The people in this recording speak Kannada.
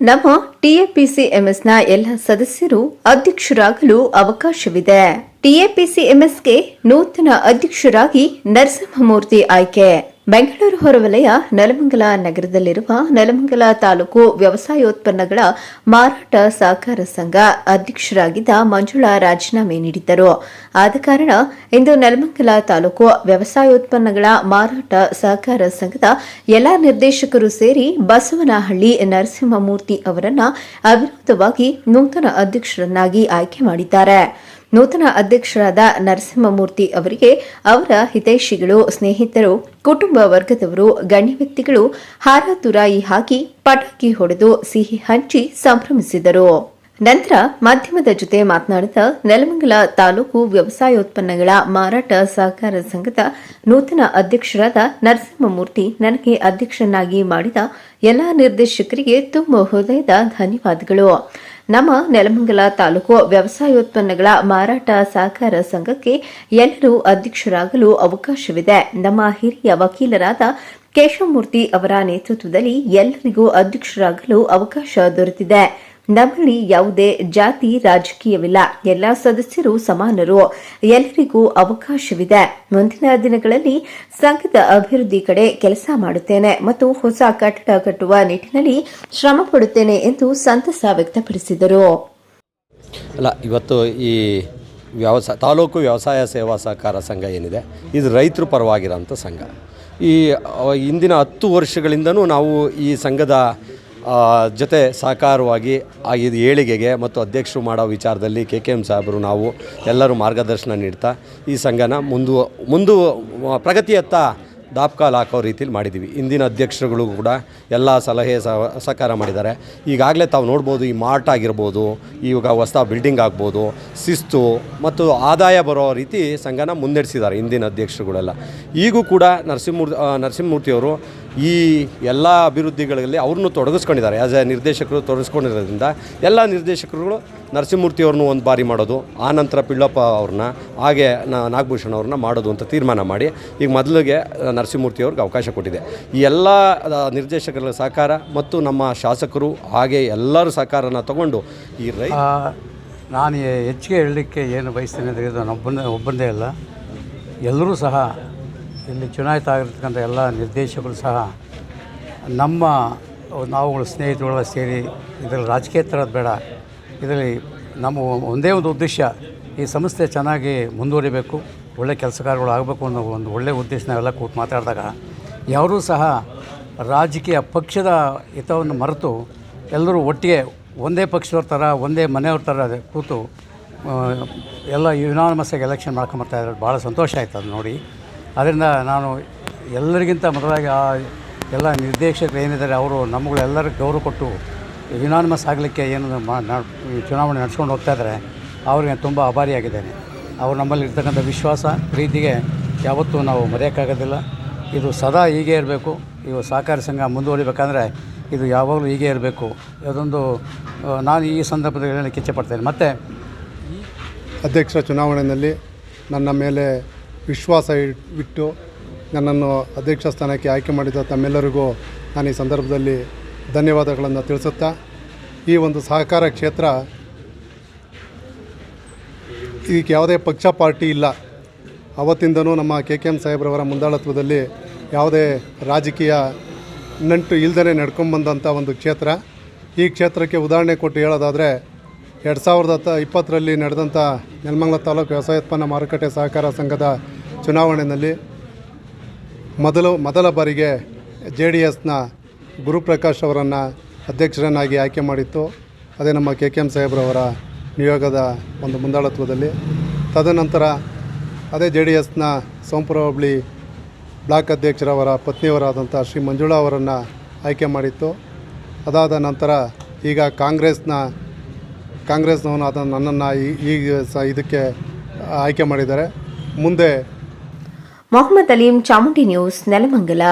ನಮ್ಮ ಟಿಎಪಿಸಿಎಂಎಸ್ನ ಎಲ್ಲ ಸದಸ್ಯರು ಅಧ್ಯಕ್ಷರಾಗಲು ಅವಕಾಶವಿದೆ. ಟಿಎಪಿಸಿಎಂಎಸ್ಗೆ ನೂತನ ಅಧ್ಯಕ್ಷರಾಗಿ ನರಸಿಂಹಮೂರ್ತಿ ಆಯ್ಕೆ. ಬೆಂಗಳೂರು ಹೊರವಲಯ ನೆಲಮಂಗಲ ನಗರದಲ್ಲಿರುವ ನೆಲಮಂಗಲ ತಾಲೂಕು ವ್ಯವಸಾಯೋತ್ಪನ್ನಗಳ ಮಾರಾಟ ಸಹಕಾರ ಸಂಘ ಅಧ್ಯಕ್ಷರಾಗಿದ್ದ ಮಂಜುಳಾ ರಾಜೀನಾಮೆ ನೀಡಿದ್ದರು. ಆದ ಕಾರಣ ಇಂದು ನೆಲಮಂಗಲ ತಾಲೂಕು ವ್ಯವಸಾಯೋತ್ಪನ್ನಗಳ ಮಾರಾಟ ಸಹಕಾರ ಸಂಘದ ಎಲ್ಲಾ ನಿರ್ದೇಶಕರು ಸೇರಿ ಬಸವನಹಳ್ಳಿ ನರಸಿಂಹಮೂರ್ತಿ ಅವರನ್ನ ಅವಿರೋಧವಾಗಿ ನೂತನ ಅಧ್ಯಕ್ಷರನ್ನಾಗಿ ಆಯ್ಕೆ ಮಾಡಿದ್ದಾರೆ. ನೂತನ ಅಧ್ಯಕ್ಷರಾದ ನರಸಿಂಹಮೂರ್ತಿ ಅವರಿಗೆ ಅವರ ಹಿತೈಷಿಗಳು, ಸ್ನೇಹಿತರು, ಕುಟುಂಬ ವರ್ಗದವರು, ಗಣ್ಯ ವ್ಯಕ್ತಿಗಳು ಹಾರ ತುರಾಯಿ ಹಾಕಿ ಪಟಾಕಿ ಹೊಡೆದು ಸಿಹಿ ಹಂಚಿ ಸಂಭ್ರಮಿಸಿದರು. ನಂತರ ಮಾಧ್ಯಮದ ಜೊತೆ ಮಾತನಾಡಿದ ನೆಲಮಂಗಲ ತಾಲೂಕು ವ್ಯವಸಾಯೋತ್ಪನ್ನಗಳ ಮಾರಾಟ ಸಹಕಾರ ಸಂಘದ ನೂತನ ಅಧ್ಯಕ್ಷರಾದ ನರಸಿಂಹಮೂರ್ತಿ ನನಗೆ ಅಧ್ಯಕ್ಷನಾಗಿ ಮಾಡಿದ ಎಲ್ಲಾ ನಿರ್ದೇಶಕರಿಗೆ ತುಂಬ ಹೃದಯದ ಧನ್ಯವಾದಗಳು. ನಮ್ಮ ನೆಲಮಂಗಲ ತಾಲೂಕು ವ್ಯವಸಾಯೋತ್ಪನ್ನಗಳ ಮಾರಾಟ ಸಹಕಾರ ಸಂಘಕ್ಕೆ ಎಲ್ಲರೂ ಅಧ್ಯಕ್ಷರಾಗಲು ಅವಕಾಶವಿದೆ. ನಮ್ಮ ಹಿರಿಯ ವಕೀಲರಾದ ಕೇಶವಮೂರ್ತಿ ಅವರ ನೇತೃತ್ವದಲ್ಲಿ ಎಲ್ಲರಿಗೂ ಅಧ್ಯಕ್ಷರಾಗಲು ಅವಕಾಶ ದೊರೆತಿದೆ. ನಮ್ಮಲ್ಲಿ ಯಾವುದೇ ಜಾತಿ ರಾಜಕೀಯವಿಲ್ಲ. ಎಲ್ಲ ಸದಸ್ಯರು ಸಮಾನರು. ಎಲ್ಲರಿಗೂ ಅವಕಾಶವಿದೆ. ಮುಂದಿನ ದಿನಗಳಲ್ಲಿ ಸಂಘದ ಅಭಿವೃದ್ಧಿ ಕಡೆ ಕೆಲಸ ಮಾಡುತ್ತೇನೆ ಮತ್ತು ಹೊಸ ಕಟ್ಟಡ ಕಟ್ಟುವ ನಿಟ್ಟಿನಲ್ಲಿ ಶ್ರಮ ಎಂದು ಸಂತಸ ವ್ಯಕ್ತಪಡಿಸಿದರು. ಅಲ್ಲ, ಇವತ್ತು ಈ ವ್ಯವಸಾಯ ತಾಲೂಕು ವ್ಯವಸಾಯ ಸೇವಾ ಸಹಕಾರ ಸಂಘ ಏನಿದೆ, ಇದು ರೈತರ ಪರವಾಗಿರೋಂಥ ಸಂಘ. ಈ ಹಿಂದಿನ ಹತ್ತು ವರ್ಷಗಳಿಂದನೂ ನಾವು ಈ ಸಂಘದ ಜೊತೆ ಸಹಕಾರವಾಗಿ ಆ, ಇದು ಏಳಿಗೆಗೆ ಮತ್ತು ಅಧ್ಯಕ್ಷರು ಮಾಡೋ ವಿಚಾರದಲ್ಲಿ ಕೆ ಕೆ ಎಂ ಸಾಹೇಬರು ನಾವು ಎಲ್ಲರೂ ಮಾರ್ಗದರ್ಶನ ನೀಡ್ತಾ ಈ ಸಂಘನ ಮುಂದು ಮುಂದು ಪ್ರಗತಿಯತ್ತ ದಾಪ್ಕಾಲ್ ಹಾಕೋ ರೀತಿಲಿ ಮಾಡಿದ್ದೀವಿ. ಇಂದಿನ ಅಧ್ಯಕ್ಷರುಗಳು ಕೂಡ ಎಲ್ಲ ಸಲಹೆ ಸಹ- ಸಹಕಾರ ಮಾಡಿದ್ದಾರೆ. ಈಗಾಗಲೇ ತಾವು ನೋಡ್ಬೋದು ಈ ಮಾರ್ಟ್ ಆಗಿರ್ಬೋದು, ಇವಾಗ ಹೊಸ ಬಿಲ್ಡಿಂಗ್ ಆಗ್ಬೋದು, ಶಿಸ್ತು ಮತ್ತು ಆದಾಯ ಬರೋ ರೀತಿ ಸಂಘನ ಮುನ್ನಡೆಸಿದ್ದಾರೆ ಇಂದಿನ ಅಧ್ಯಕ್ಷರುಗಳೆಲ್ಲ. ಈಗೂ ಕೂಡ ನರಸಿಂಹಮೂರ್ತಿ ನರಸಿಂಹಮೂರ್ತಿಯವರು ಈ ಎಲ್ಲ ಅಭಿವೃದ್ಧಿಗಳಲ್ಲಿ ಅವ್ರನ್ನೂ ತೊಡಗಿಸ್ಕೊಂಡಿದ್ದಾರೆ. ಆ್ಯಸ್ ಎ ನಿರ್ದೇಶಕರು ತೊಡಗಿಸ್ಕೊಂಡಿರೋದ್ರಿಂದ ಎಲ್ಲ ನಿರ್ದೇಶಕರುಗಳು ನರಸಿಂಹಮೂರ್ತಿಯವ್ರನ್ನೂ ಒಂದು ಬಾರಿ ಮಾಡೋದು ಆನಂತರ ಪಿಳ್ಳಪ್ಪ ಅವ್ರನ್ನ, ಹಾಗೆ ನಾಗಭೂಷಣ ಅವ್ರನ್ನ ಮಾಡೋದು ಅಂತ ತೀರ್ಮಾನ ಮಾಡಿ ಈಗ ಮೊದಲಿಗೆ ನರಸಿಂಹಮೂರ್ತಿಯವ್ರಿಗೆ ಅವಕಾಶ ಕೊಟ್ಟಿದೆ. ಈ ಎಲ್ಲ ನಿರ್ದೇಶಕರ ಸಹಕಾರ ಮತ್ತು ನಮ್ಮ ಶಾಸಕರು ಹಾಗೆ ಎಲ್ಲರೂ ಸಹಕಾರನ ತಗೊಂಡು ಈ ರೈ ನಾನು ಹೆಚ್ಚಿಗೆ ಹೇಳಲಿಕ್ಕೆ ಏನು ಬಯಸ್ತೇನೆ ಅಂದರೆ ಇದು ಒಬ್ಬನೇ, ಒಬ್ಬಂದೇ ಅಲ್ಲ. ಎಲ್ಲರೂ ಸಹ ಇಲ್ಲಿ ಚುನಾಯಿತ ಆಗಿರ್ತಕ್ಕಂಥ ಎಲ್ಲ ನಿರ್ದೇಶಕರು ಸಹ ನಮ್ಮ ನಾವುಗಳು ಸ್ನೇಹಿತರುಗಳ ಸೇರಿ ಇದರಲ್ಲಿ ರಾಜಕೀಯ ಥರದ್ದು ಬೇಡ. ಇದರಲ್ಲಿ ನಮ್ಮ ಒಂದೇ ಒಂದು ಉದ್ದೇಶ, ಈ ಸಂಸ್ಥೆ ಚೆನ್ನಾಗಿ ಮುಂದುವರಿಬೇಕು, ಒಳ್ಳೆ ಕೆಲಸ ಕಾರ್ಯಗಳು ಆಗಬೇಕು ಅನ್ನೋ ಒಂದು ಒಳ್ಳೆಯ ಉದ್ದೇಶ ನಾವೆಲ್ಲ ಕೂತು ಮಾತಾಡಿದಾಗ ಯಾರೂ ಸಹ ರಾಜಕೀಯ ಪಕ್ಷದ ಹಿತವನ್ನು ಮರೆತು ಎಲ್ಲರೂ ಒಟ್ಟಿಗೆ ಒಂದೇ ಪಕ್ಷದವ್ರ ಥರ, ಒಂದೇ ಮನೆಯವ್ರ ಥರ ಕೂತು ಎಲ್ಲ ಯುನಾನಮಸ್ ಆಗಿ ಎಲೆಕ್ಷನ್ ಮಾಡ್ಕೊಂಬರ್ತಾ ಇದ್ದಾರೆ. ಭಾಳ ಸಂತೋಷ ಆಯ್ತು ಅದು ನೋಡಿ. ಅದರಿಂದ ನಾನು ಎಲ್ಲರಿಗಿಂತ ಮೊದಲಾಗಿ ಆ ಎಲ್ಲ ನಿರ್ದೇಶಕರು ಏನಿದ್ದಾರೆ, ಅವರು ನಮ್ಮಗಳೆಲ್ಲರೂ ಗೌರವ ಕೊಟ್ಟು ಯುನಾನಿಮಸ್ ಆಗಲಿಕ್ಕೆ ಏನು ಚುನಾವಣೆ ನಡೆಸ್ಕೊಂಡು ಹೋಗ್ತಾ ಇದ್ದಾರೆ, ಅವ್ರಿಗೆ ತುಂಬ ಆಭಾರಿಯಾಗಿದ್ದೇನೆ ಅವರು ನಮ್ಮಲ್ಲಿರ್ತಕ್ಕಂಥ ವಿಶ್ವಾಸ, ಪ್ರೀತಿಗೆ ಯಾವತ್ತೂ ನಾವು ಮರೆಯೋಕ್ಕಾಗೋದಿಲ್ಲ. ಇದು ಸದಾ ಹೀಗೆ ಇರಬೇಕು. ಇವು ಸಹಕಾರಿ ಸಂಘ ಮುಂದುವರಿಬೇಕಂದ್ರೆ ಇದು ಯಾವಾಗಲೂ ಹೀಗೆ ಇರಬೇಕು. ಅದೊಂದು ನಾನು ಈ ಸಂದರ್ಭದಲ್ಲಿ ಹೇಳಲಿಕ್ಕೆ ಇಚ್ಛೆಪಡ್ತೇನೆ ಮತ್ತು ಅಧ್ಯಕ್ಷ ಚುನಾವಣೆಯಲ್ಲಿ ನನ್ನ ಮೇಲೆ ವಿಶ್ವಾಸ ಇಟ್- ಇಟ್ಟು ನನ್ನನ್ನು ಅಧ್ಯಕ್ಷ ಸ್ಥಾನಕ್ಕೆ ಆಯ್ಕೆ ಮಾಡಿದ ತಮ್ಮೆಲ್ಲರಿಗೂ ನಾನು ಈ ಸಂದರ್ಭದಲ್ಲಿ ಧನ್ಯವಾದಗಳನ್ನು ತಿಳಿಸುತ್ತಾ, ಈ ಒಂದು ಸಹಕಾರ ಕ್ಷೇತ್ರ ಈಗ ಯಾವುದೇ ಪಕ್ಷ ಪಾರ್ಟಿ ಇಲ್ಲ. ಅವತ್ತಿಂದನೂ ನಮ್ಮ ಕೆ ಕೆ ಎಂ ಸಾಹೇಬ್ರವರ ಮುಂದಾಳತ್ವದಲ್ಲಿ ಯಾವುದೇ ರಾಜಕೀಯ ನಂಟು ಇಲ್ಲದೇ ನಡ್ಕೊಂಬಂದಂಥ ಒಂದು ಕ್ಷೇತ್ರ. ಈ ಕ್ಷೇತ್ರಕ್ಕೆ ಉದಾಹರಣೆ ಕೊಟ್ಟು ಹೇಳೋದಾದರೆ, ಎರಡು ಸಾವಿರದ ಹತ್ತ ಇಪ್ಪತ್ತರಲ್ಲಿ ನಡೆದಂಥ ನೆಲಮಂಗಲ ತಾಲೂಕು ವ್ಯವಸಾಯೋತ್ಪನ್ನ ಮಾರುಕಟ್ಟೆ ಸಹಕಾರ ಸಂಘದ ಚುನಾವಣೆಯಲ್ಲಿ ಮೊದಲು ಮೊದಲ ಬಾರಿಗೆ ಜೆ ಡಿ ಎಸ್ನ ಗುರುಪ್ರಕಾಶ್ ಅವರನ್ನು ಅಧ್ಯಕ್ಷರನ್ನಾಗಿ ಆಯ್ಕೆ ಮಾಡಿತ್ತು. ಅದೇ ನಮ್ಮ ಕೆ ಕೆ ಎಂ ಸಾಹೇಬ್ರವರ ನಿಯೋಗದ ಒಂದು ಮುಂದಾಳತ್ವದಲ್ಲಿ. ತದನಂತರ ಅದೇ ಜೆ ಡಿ ಎಸ್ನ ಸೋಂಪುರ ಹೋಬಳಿ ಬ್ಲಾಕ್ ಅಧ್ಯಕ್ಷರವರ ಪತ್ನಿಯವರಾದಂಥ ಶ್ರೀ ಮಂಜುಳಾ ಅವರನ್ನು ಆಯ್ಕೆ ಮಾಡಿತ್ತು. ಅದಾದ ನಂತರ ಈಗ ಕಾಂಗ್ರೆಸ್ನ ಕಾಂಗ್ರೆಸ್ನವನಾದ ನನ್ನನ್ನು ಈ ಈಗ ಸ ಇದಕ್ಕೆ ಆಯ್ಕೆ ಮಾಡಿದ್ದಾರೆ. ಮುಂದೆ మొహమ్మద్ అలీం చాముండి న్యూస్ నెలమంగళ.